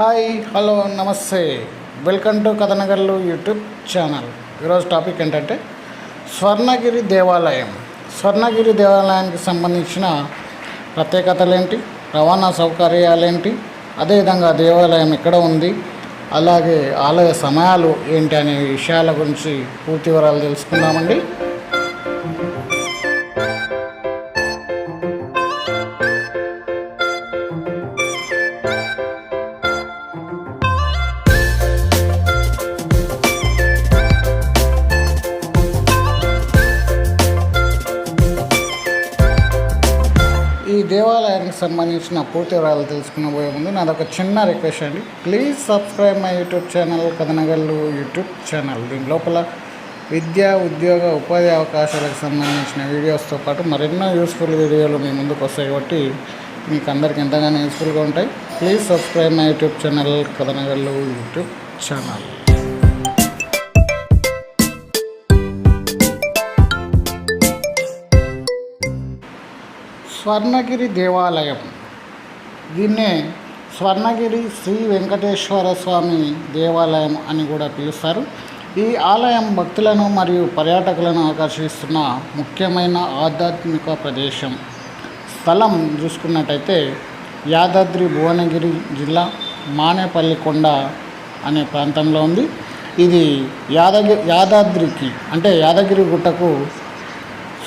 Hi hello నమస్తే. Welcome to కథనగర్లు YouTube channel. ఈరోజు టాపిక్ ఏంటంటే స్వర్ణగిరి దేవాలయం. స్వర్ణగిరి దేవాలయానికి సంబంధించిన ప్రత్యేకతలు ఏంటి రవాణా సౌకర్యాలు ఏంటి అదేవిధంగా దేవాలయం ఎక్కడ ఉంది? అలాగే ఆలయ సమయాలు ఏంటి అనే విషయాల గురించి పూర్తి వివరాలు తెలుసుకుందామండి. దేవాలయానికి సంబంధించిన పూర్తి వివరాలు తెలుసుకున్న పోయే ముందు నాది ఒక చిన్న రిక్వెస్ట్ అండి. Please subscribe my YouTube channel కథనగల్లు YouTube channel. దీని లోపల విద్య ఉద్యోగ ఉపాధి అవకాశాలకు సంబంధించిన వీడియోస్తో పాటు మరెన్నో యూస్ఫుల్ వీడియోలు మీ ముందుకు వస్తాయి కాబట్టి మీకు అందరికి ఎంతగానో యూస్ఫుల్గా ఉంటాయి. Please subscribe my YouTube channel కథనగల్లు YouTube channel. Swarnagiri దేవాలయం. దీన్నే స్వర్ణగిరి శ్రీ వెంకటేశ్వర స్వామి దేవాలయం అని కూడా పిలుస్తారు. ఈ ఆలయం భక్తులను మరియు పర్యాటకులను ఆకర్షిస్తున్న ముఖ్యమైన ఆధ్యాత్మిక ప్రదేశం. స్థలం చూసుకున్నట్టయితే యాదాద్రి భువనగిరి జిల్లా మానేపల్లి కొండ అనే ప్రాంతంలో ఉంది. ఇది యాదగిరి యాదాద్రికి అంటే యాదగిరి గుట్టకు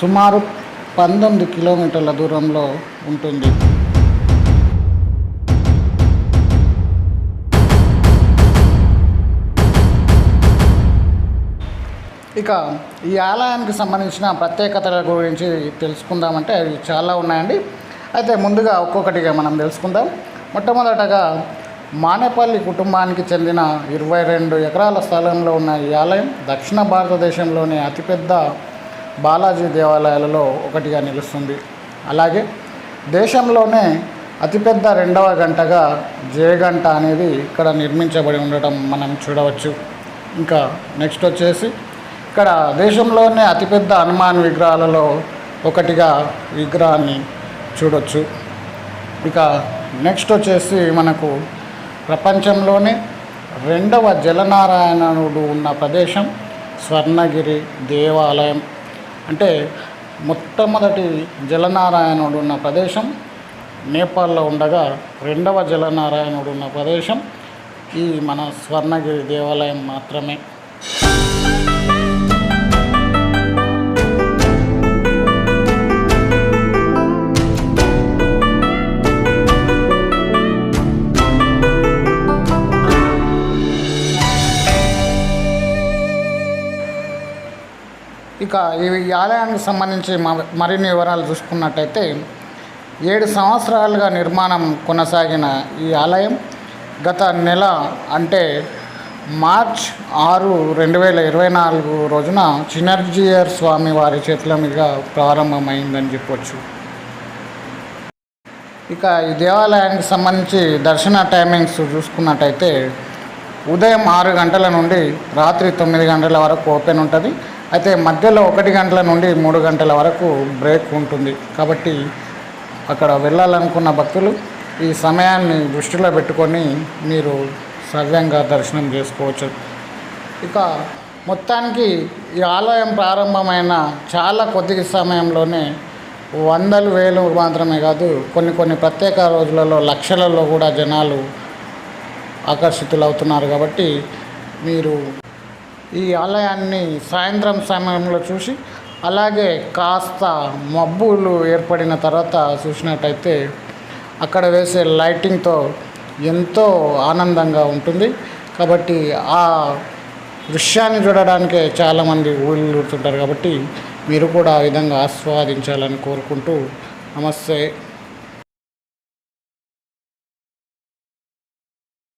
సుమారు పంతొమ్మిది కిలోమీటర్ల దూరంలో ఉంటుంది. ఇక ఈ ఆలయానికి సంబంధించిన ప్రత్యేకతల గురించి తెలుసుకుందామంటే అవి చాలా ఉన్నాయండి. అయితే ముందుగా ఒక్కొక్కటిగా మనం తెలుసుకుందాం. మొట్టమొదటగా మానేపల్లి కుటుంబానికి చెందిన ఇరవై రెండు ఎకరాల స్థలంలో ఉన్న ఈ ఆలయం దక్షిణ భారతదేశంలోని అతిపెద్ద బాలాజీ దేవాలయాలలో ఒకటిగా నిలుస్తుంది. అలాగే దేశంలోనే అతిపెద్ద రెండవ గంటగా జయగంట అనేది ఇక్కడ నిర్మించబడి ఉండటం మనం చూడవచ్చు. ఇంకా నెక్స్ట్ వచ్చేసి ఇక్కడ దేశంలోనే అతిపెద్ద హనుమాన్ విగ్రహాలలో ఒకటిగా విగ్రహాన్ని చూడొచ్చు. ఇక నెక్స్ట్ వచ్చేసి మనకు ప్రపంచంలోనే రెండవ జలనారాయణుడు ఉన్న ప్రదేశం స్వర్ణగిరి దేవాలయం. అంటే మొట్టమొదటి జలనారాయణుడు ఉన్న ప్రదేశం నేపాల్లో ఉండగా రెండవ జలనారాయణుడు ఉన్న ప్రదేశం ఈ మన స్వర్ణగిరి దేవాలయం మాత్రమే. ఇక ఈ ఆలయానికి సంబంధించి మ- మరిన్ని వివరాలు చూసుకున్నట్టయితే ఏడు సంవత్సరాలుగా నిర్మాణం కొనసాగిన ఈ ఆలయం గత నెల అంటే మార్చ్ ఆరు రెండు వేల ఇరవై నాలుగు రోజున చినర్జీయర్ స్వామి వారి చేతుల మీదుగా ప్రారంభమైందని చెప్పొచ్చు. ఇక ఈ దేవాలయానికి సంబంధించి దర్శన టైమింగ్స్ చూసుకున్నట్టయితే ఉదయం ఆరు గంటల నుండి రాత్రి తొమ్మిది గంటల వరకు ఓపెన్ ఉంటుంది. అయితే మధ్యలో ఒకటి గంటల నుండి మూడు గంటల వరకు బ్రేక్ ఉంటుంది. కాబట్టి అక్కడ వెళ్ళాలనుకున్న భక్తులు ఈ సమయాన్ని దృష్టిలో పెట్టుకొని మీరు సవ్యంగా దర్శనం చేసుకోవచ్చు. ఇక మొత్తానికి ఈ ఆలయం ప్రారంభమైన చాలా కొద్ది సమయంలోనే వందలు వేలు మాత్రమే కాదు కొన్ని కొన్ని ప్రత్యేక రోజులలో లక్షలలో కూడా జనాలు ఆకర్షితులవుతున్నారు. కాబట్టి మీరు ఈ ఆలయాన్ని సాయంత్రం సమయంలో చూసి అలాగే కాస్త మబ్బులు ఏర్పడిన తర్వాత చూసినట్టయితే అక్కడ వేసే లైటింగ్తో ఎంతో ఆనందంగా ఉంటుంది. కాబట్టి ఆ దృశ్యాన్ని చూడడానికే చాలామంది ఊళ్ళుతుంటారు కాబట్టి మీరు కూడా ఆ విధంగా ఆస్వాదించాలని కోరుకుంటూ నమస్తే.